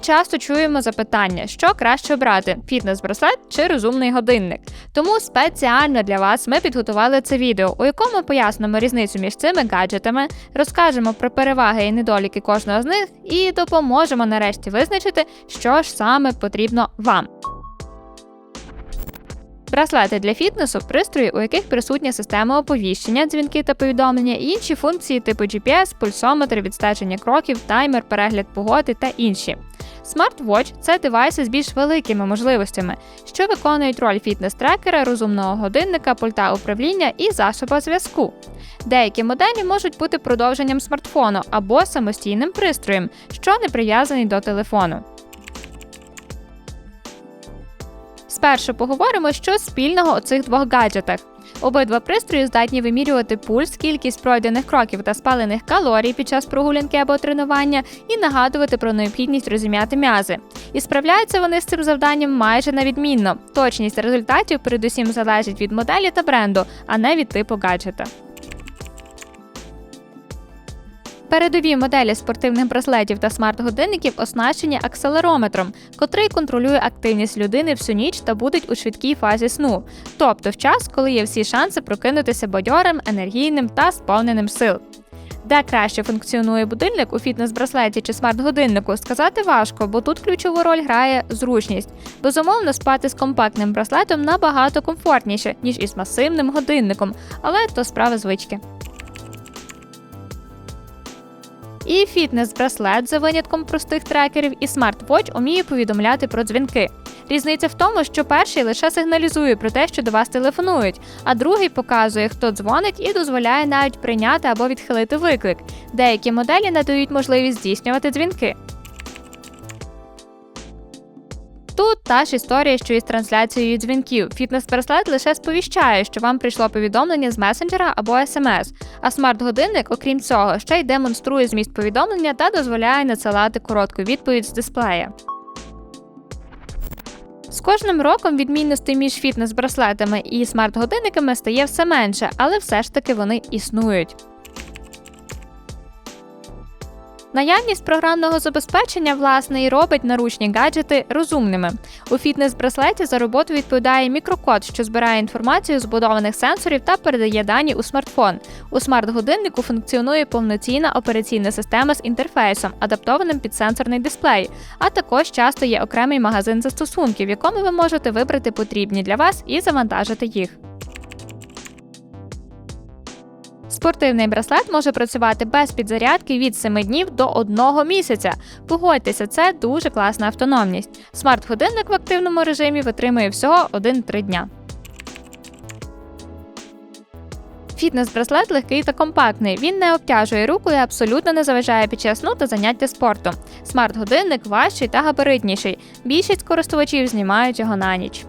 Часто чуємо запитання, що краще обрати: фітнес-браслет чи розумний годинник. Тому спеціально для вас ми підготували це відео, у якому пояснимо різницю між цими гаджетами, розкажемо про переваги і недоліки кожного з них і допоможемо нарешті визначити, що ж саме потрібно вам. Браслети для фітнесу пристрої, у яких присутня система оповіщення, дзвінки та повідомлення, і інші функції типу GPS, пульсометр, відстеження кроків, таймер, перегляд погоди та інші. Смарт-Watch – це девайси з більш великими можливостями, що виконують роль фітнес-трекера, розумного годинника, пульта управління і засоба зв'язку. Деякі моделі можуть бути продовженням смартфону або самостійним пристроєм, що не прив'язаний до телефону. Спершу поговоримо, що спільного у цих двох гаджетах. Обидва пристрої здатні вимірювати пульс, кількість пройдених кроків та спалених калорій під час прогулянки або тренування і нагадувати про необхідність розім'яти м'язи. І справляються вони з цим завданням майже на відмінно. Точність результатів передусім залежить від моделі та бренду, а не від типу гаджета. Передові моделі спортивних браслетів та смарт-годинників оснащені акселерометром, котрий контролює активність людини всю ніч та будуть у швидкій фазі сну, тобто в час, коли є всі шанси прокинутися бадьорим, енергійним та сповненим сил. Де краще функціонує будильник у фітнес-браслеті чи смарт-годиннику, сказати важко, бо тут ключову роль грає зручність. Безумовно, спати з компактним браслетом набагато комфортніше, ніж із масивним годинником, але то справа звички. І фітнес-браслет за винятком простих трекерів і смарт-вотч уміє повідомляти про дзвінки. Різниця в тому, що перший лише сигналізує про те, що до вас телефонують, а другий показує, хто дзвонить, і дозволяє навіть прийняти або відхилити виклик. Деякі моделі надають можливість здійснювати дзвінки. Та ж історія, що із трансляцією дзвінків. Фітнес-браслет лише сповіщає, що вам прийшло повідомлення з месенджера або смс. А смарт-годинник, окрім цього, ще й демонструє зміст повідомлення та дозволяє надсилати коротку відповідь з дисплея. З кожним роком відмінностей між фітнес-браслетами і смарт-годинниками стає все менше, але все ж таки вони існують. Наявність програмного забезпечення власне і робить наручні гаджети розумними. У фітнес-браслеті за роботу відповідає мікрокод, що збирає інформацію з будованих сенсорів та передає дані у смартфон. У смарт-годиннику функціонує повноцінна операційна система з інтерфейсом, адаптованим під сенсорний дисплей, а також часто є окремий магазин застосунків, в якому ви можете вибрати потрібні для вас і завантажити їх. Спортивний браслет може працювати без підзарядки від 7 днів до 1 місяця. Погодьтеся, це дуже класна автономність. Смарт-годинник в активному режимі витримує всього 1-3 дня. Фітнес-браслет легкий та компактний. Він не обтяжує руку і абсолютно не заважає під час сну та заняття спортом. Смарт-годинник важчий та габаритніший. Більшість користувачів знімають його на ніч.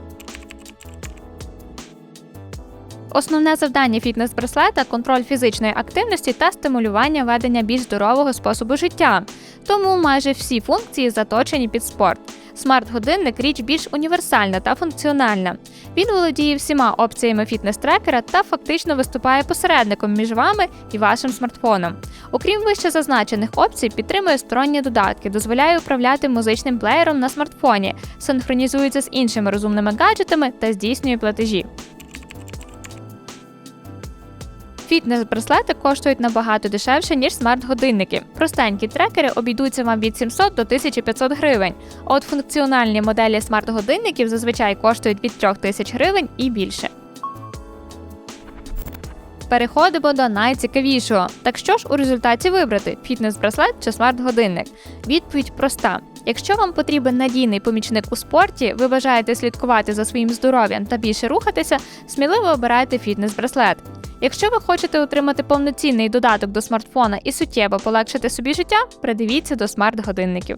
Основне завдання фітнес-браслета контроль фізичної активності та стимулювання ведення більш здорового способу життя. Тому майже всі функції заточені під спорт. Смарт-годинник річ більш універсальна та функціональна. Він володіє всіма опціями фітнес-трекера та фактично виступає посередником між вами і вашим смартфоном. Окрім вище зазначених опцій, підтримує сторонні додатки, дозволяє управляти музичним плеєром на смартфоні, синхронізується з іншими розумними гаджетами та здійснює платежі. Фітнес-браслети коштують набагато дешевше, ніж смарт-годинники. Простенькі трекери обійдуться вам від 700 до 1500 гривень. От функціональні моделі смарт-годинників зазвичай коштують від 3000 гривень і більше. Переходимо до найцікавішого. Так що ж у результаті вибрати фітнес-браслет чи смарт-годинник? Відповідь проста. Якщо вам потрібен надійний помічник у спорті, ви бажаєте слідкувати за своїм здоров'ям та більше рухатися, сміливо обирайте фітнес-браслет. Якщо ви хочете отримати повноцінний додаток до смартфона і суттєво полегшити собі життя, придивіться до смарт-годинників.